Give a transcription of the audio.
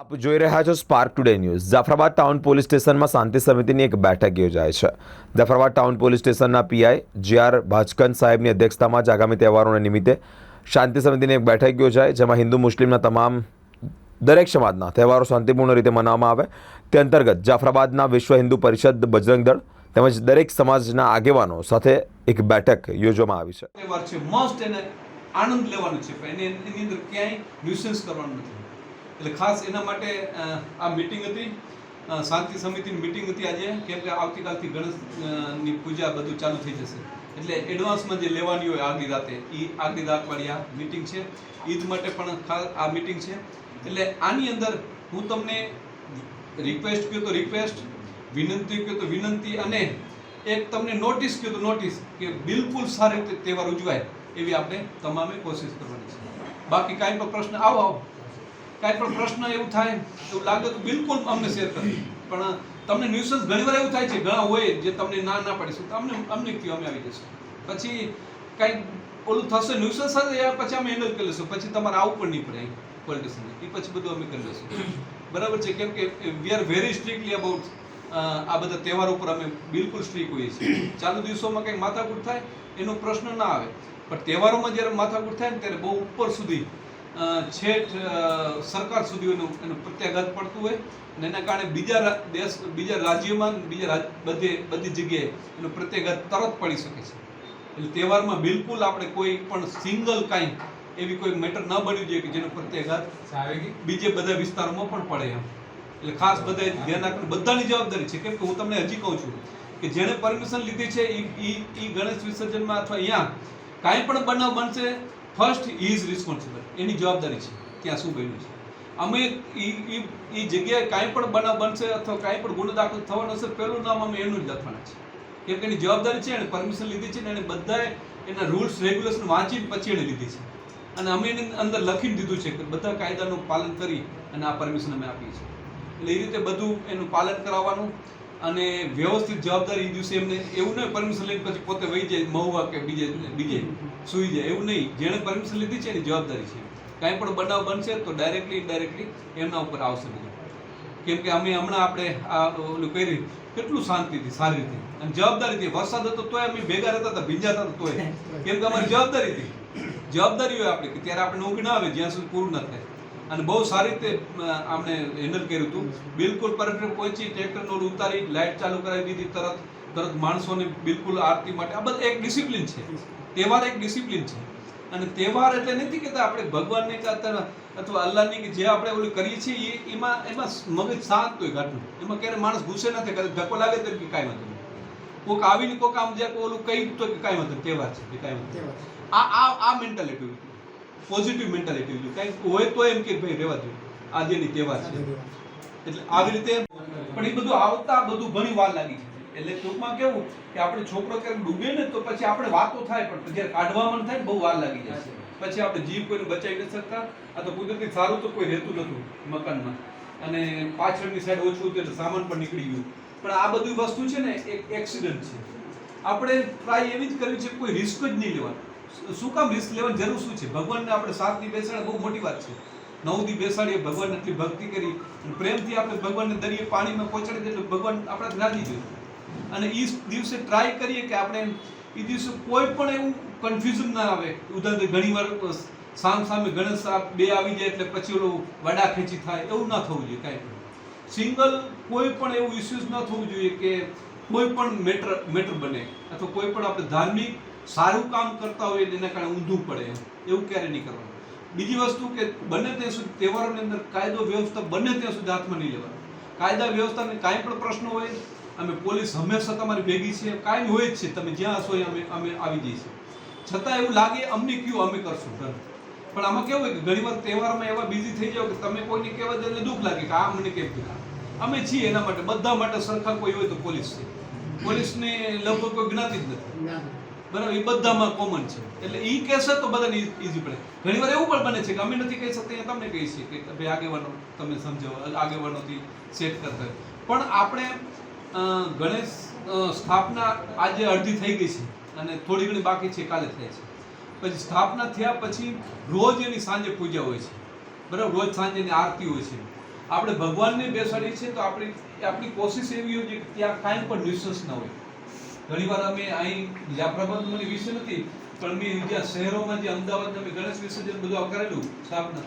આપ જોઈ રહ્યા છો Spark Today News Jafrabad town police સ્ટેશનમાં શાંતિ સમિતિની એક બેઠક યોજાય છે. જાફરાબાદ ટાઉન પોલીસ સ્ટેશનના પીઆઈ જે આર ભાજકન સાહેબની અધ્યક્ષતામાં જ આગામી તહેવારોને નિમિત્તે શાંતિ સમિતિની એક બેઠક યોજાય જેમાં હિન્દુ, મુસ્લિમના તમામ દરેક સમાજના તહેવારો શાંતિપૂર્ણ રીતે મનાવવામાં આવે. તે અંતર્ગત જાફરાબાદના વિશ્વ હિન્દુ પરિષદ બજરંગ દળ તેમજ દરેક સમાજના આગેવાનો સાથે એક બેઠક યોજવામાં આવી છે. આનંદ લેવાનો છે. એની અંદર ક્યાંય ન્યુસન્સ કરવાનું નથી. એટલે ખાસ એના માટે આ મિટિંગ હતી. શાંતિ સમિતિની મિટિંગ હતી આજે. કેમ કે આવતીકાલથી ગણેશની પૂજા બધું ચાલુ થઈ જશે. એટલે એડવાન્સમાં જે લેવાની હોય આગલી રાતે એ આગલી રાતવાળી આ મિટિંગ છે. ઈદ માટે પણ ખાસ આ મિટિંગ છે. એટલે આની અંદર હું તમને રિક્વેસ્ટ કહ્યું તો રિક્વેસ્ટ વિનંતી કહ્યું તો વિનંતી, અને એક તમને નોટિસ કહ્યું તો નોટિસ કે બિલકુલ સારી રીતે તહેવાર ઉજવાય, એવી આપણે તમામે કોશિશ કરવાની છે. બાકી કાંઈ પણ પ્રશ્ન આવો આવો. કાંઈ પણ પ્રશ્ન એવું થાય, એવું લાગે તો બિલકુલ અમને શેર કરી પણ તમને ન્યુસન્સ ઘણીવાર એવું થાય છે, ઘણા હોય જે તમને ના ના પાડીશું તો અમને અમને કહ્યું અમે આવી જશું પછી કાંઈક ઓલું થશે ન્યુસન્સ યાર પછી અમે હેન્ડલ કરી લઈશું. પછી તમારે આવું પણ નહીં પડે પોલિટિશિયન એ પછી બધું અમે કરી લઈશું. બરાબર છે? કેમ કે we are very strictly about આ બધા તહેવારો ઉપર અમે બિલકુલ સ્ટ્રિક હોઈએ છીએ. ચાલુ દિવસોમાં કંઈક માથાકૂટ થાય, એનો પ્રશ્ન ના આવે. પણ તહેવારોમાં જ્યારે માથાકૂટ થાય ને, ત્યારે બહુ ઉપર સુધી છેઠ સરકાર સુધી એનું એનું પ્રત્યાઘાત પડતું હોય અને એના કારણે બીજા દેશ બીજા રાજ્યોમાં બીજા બધે બધી જગ્યાએ એનો પ્રત્યાઘાત તરત પડી શકે છે. એટલે તહેવારમાં બિલકુલ આપણે કોઈ પણ સિંગલ કાંઈ એવી કોઈ મેટર ન બન્યું જોઈએ કે જેનો પ્રત્યાઘાત બીજે બધા વિસ્તારોમાં પણ પડે એમ. એટલે ખાસ બધા ધ્યાન રાખવું બધાની જવાબદારી છે. કેમ કે હું તમને હજી કહું છું કે જેણે પરમિશન લીધી છે એ ગણેશ વિસર્જનમાં અથવા અહીંયા કાંઈ પણ બનાવ બનશે ફર્સ્ટ ઇઝ રિસ્પોન્સિબલ એની જવાબદારી છે? ત્યાં શું બન્યું છે? અમે એ એ જગ્યાએ કાંઈ પણ બનાવ બનશે અથવા કાંઈ પણ ગુનો દાખલ થવાનો હશે પહેલું નામ અમે એનું જ લખવાના છે. કેમ કે એની જવાબદારી છે, એને પરમિશન લીધી છે ને એને બધાએ એના રૂલ્સ રેગ્યુલેશન વાંચીને પછી એને લીધી છે. અને અમે એની અંદર લખીને દીધું છે કે બધા કાયદાનું પાલન કરી અને આ પરમિશન અમે આપીએ છીએ. એટલે એ રીતે બધું એનું પાલન કરાવવાનું. અને વ્યવસ્થિત જવાબદારી દિવસે એમને એવું નહીં પરમિશન લઈને પછી પોતે વહી જાય, મહુવા કે બીજે બીજે સૂઈ જાય, એવું નહીં. જેણે પરમિશન લીધી છે એની જવાબદારી છે. કાંઈ પણ બનાવ બનશે તો ડાયરેક્ટલી ઇનડાયરેક્ટલી એમના ઉપર આવશે બધું. કેમ કે અમે હમણાં આપણે આ ઓલું કરી, કેટલું શાંતિથી, સારી રીતે. અને જવાબદારીથી વરસાદ હતો તોય અમે ભેગા રહેતા હતા, ભીંજાતા હતા તોય. કેમ કે અમારી જવાબદારી હતી. જવાબદારી હોય આપણે, કે ત્યારે આપણે ઊંઘ ના આવે, જ્યાં સુધી પૂરું ન થાય. અને બહુ સારી રીતે આપણે હેન્ડલ કર્યું હતું. બિલકુલ પરફેક્ટ પહોંચી ટ્રેક્ટરનો ઉતારી લાઇટ ચાલુ કરાવી દીધી તરત તરત માણસોને બિલકુલ આરતી માટે. આ બધું એક ડિસિપ્લિન છે. તહેવાર એક ડિસિપ્લિન છે. અને તહેવાર એટલે નથી કહેતા આપણે ભગવાનને કે અથવા અલ્લાહની કે જે આપણે ઓલું કરીએ છીએ એ એમાં એમાં મગજ શાંત હોય ઘાટનું. એમાં ક્યારે માણસ ગુસ્સે ન થાય કદાચ ધક્કો લાગે તો કે કાંઈ વાંધો નહીં. કોક આવીને કોઈક આમ જે ઓલું કહી તો કે કાંઈ નહીં, તહેવાર છે કે કાંઈ નહીં. આ આ આ મેન્ટાલિટી પોઝિટિવ મેન્ટાલિટી હોય. કાંઈક હોય તો એમ કે ભાઈ રહેવા દો. આજેની તહેવાર છે. એટલે આવી રીતે પણ એ બધું આવતા બધું ઘણી વાર લાગી છે એટલે ટૂંકમાં કેવું કે આપણે છોકરો ક્યારેક ડૂબે ને તો પછી આપણે વાતો થાય પણ જ્યારે કાઢવામાં થાય ને બહુ વાર લાગી જાય પછી આપણે જીવ કોઈને બચાવી નથી શકતા આ તો કુદરતી સારું તો કોઈ રહેતું નતું મકાનમાં. અને પાછળની સાઈડ ઓછું હતું એટલે સામાન પણ નીકળી ગયું. પણ આ બધી વસ્તુ છે ને એક એક્સિડન્ટ છે. આપણે ટ્રાય એવી જ કરવી છે કોઈ રિસ્ક જ નહીં લેવાનું. શું કામ રિસ્ક લેવાની જરૂર શું છે? ભગવાનને આપણે સાતની બેસાડે બહુ મોટી વાત છે. નવથી બેસાડીએ ભગવાન એટલી ભક્તિ કરી પ્રેમથી આપણે ભગવાનને દરિયે પાણીમાં પહોંચાડી દઈએ એટલે ભગવાન આપણે રાજી જોઈએ અને એ દિવસે ટ્રાય કરીએ કે આપણે એ દિવસે કોઈ પણ એવું કન્ફ્યુઝન ના આવે. ઉદાહરણ તરીકે ઘણી વાર સામ સામે ગણેશ બે આવી જાય એટલે પછી ઓલો વડા ખેંચી થાય. એવું ના થવું જોઈએ કાંઈ સિંગલ કોઈ પણ એવું ઇસ્યુઝ ન થવું જોઈએ કે કોઈ પણ મેટર મેટર બને. અથવા કોઈ પણ આપણે ધાર્મિક સારું કામ કરતા હોય એને કારણે ઊંધું પડે. એવું ક્યારે નહીં કરવાનું. બીજી વસ્તુ કે બને ત્યાં સુધી તહેવારોની અંદર કાયદો વ્યવસ્થા બને ત્યાં સુધી હાથમાં નહીં લેવાનું કાયદા વ્યવસ્થાને કાંઈ પણ પ્રશ્ન હોય, અમે પોલીસ હંમેશા તમારી ભેગી છે, કાંઈ હોય જ છે, તમે જ્યાં હશો અમે અમે આવી જઈએ છીએ. છતાં એવું લાગે અમને કયું અમે કરશું, ડન. પણ આમાં કેવું હોય કે ઘણી વાર તહેવારમાં એવા બિઝી થઈ જાવ કે તમે કોઈને કહેવા દે એટલે દુઃખ લાગે કે આ મને કેમ કીધા. અમે છીએ એના માટે, બધા માટે સરખા કોઈ હોય તો પોલીસ છે. પોલીસને લગભગ કોઈ જ્ઞાતિ જ નથી. બરાબર, એ બધામાં કોમન છે. એટલે એ કહેશે તો બધાને ઈઝી પડે. ઘણીવાર એવું પણ બને છે કે અમે નથી કહી શકતા તમને કહીએ છીએ કે ભાઈ આગેવાનો, તમે સમજો આગેવાનોથી સેટ કરતા. પણ આપણે ગણેશ સ્થાપના આજે અડધી થઈ ગઈ છે અને થોડી ઘણી બાકી છે, કાલે થાય છે. પછી સ્થાપના થયા પછી રોજ એની સાંજે પૂજા હોય છે. બરાબર, રોજ સાંજે એની આરતી હોય છે. આપણે ભગવાનને બેસાડીએ છીએ તો આપણી આપણી કોશિશ એવી હોય છે કે ત્યાં કાંઈ પણ ન્યુસન્સ ન હોય. ઘણીવાર અમે અહીં પ્રબંધ મને વિશે નથી, પણ મેં જ્યાં શહેરોમાં જે અમદાવાદ અમે ગણેશ વિસર્જન બધું આ કરેલું સ્થાપના.